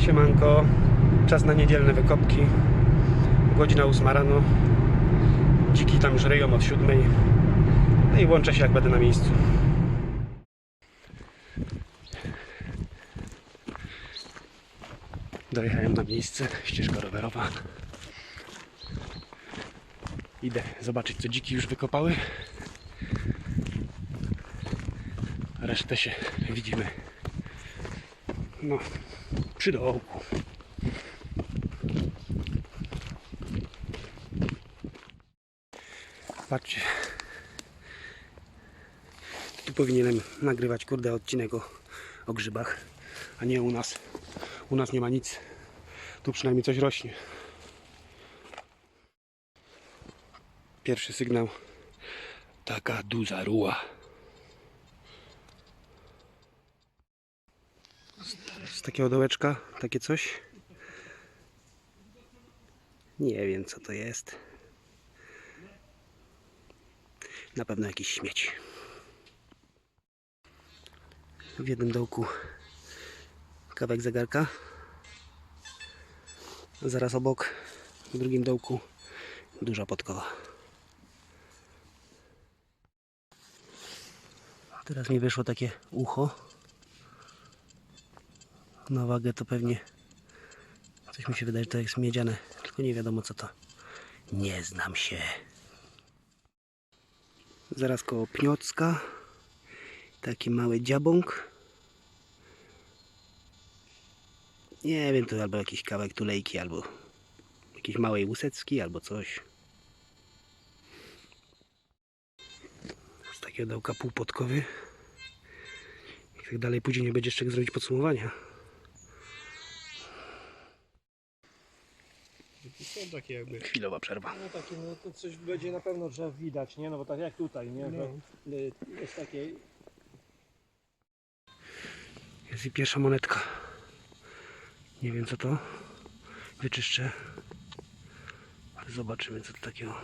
Siemanko, czas na niedzielne wykopki. Godzina 8 rano. Dziki tam już ryją od 7. No i łączę się jak będę na miejscu. Dojechałem na miejsce, ścieżka rowerowa. Idę zobaczyć co dziki już wykopały. Resztę się widzimy no, przy dołku. Patrzcie. Tu powinienem nagrywać kurde odcinek o, o grzybach, a nie u nas. U nas nie ma nic. Tu przynajmniej coś rośnie. Pierwszy sygnał. Taka duża ruła. Z takiego dołeczka, takie coś. Nie wiem co to jest. Na pewno jakiś śmieć. W jednym dołku kawałek zegarka. Zaraz obok, w drugim dołku duża podkowa. Teraz mi wyszło takie ucho. Na wagę to pewnie coś mi się wydaje, że to jest miedziane, tylko nie wiadomo co to. Nie znam się. Zaraz koło Pniocka taki mały dziabąk. Nie wiem, to albo jakiś kawałek tulejki, albo jakiejś małej łusecki, albo coś. Z takiego dołka półpodkowy. Jak tak dalej pójdzie, nie będzie jeszcze zrobić podsumowania. Są takie jakby. Chwilowa przerwa. No takie, no to coś będzie na pewno drzew widać, nie? No bo tak jak tutaj, nie? Że y, jest takie. Jest i pierwsza monetka. Nie wiem co to. Wyczyszczę. Zobaczymy co to takiego.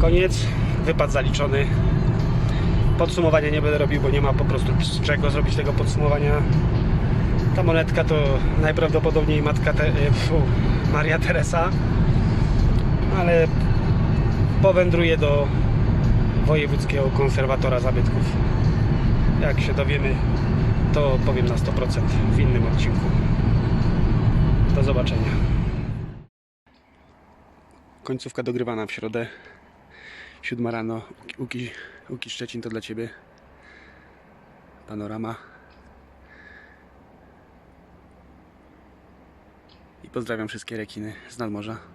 Koniec. Wypad zaliczony. Podsumowania nie będę robił, bo nie ma po prostu z czego zrobić tego podsumowania. Ta monetka to najprawdopodobniej matka Te- e, Maria Teresa. Ale powędruje do wojewódzkiego konserwatora zabytków. Jak się dowiemy, to powiem na 100% w innym odcinku. Do zobaczenia. Końcówka dogrywana w środę. Siódma rano. Uki, Uki Szczecin to dla Ciebie. Panorama. I pozdrawiam wszystkie rekiny z nadmorza.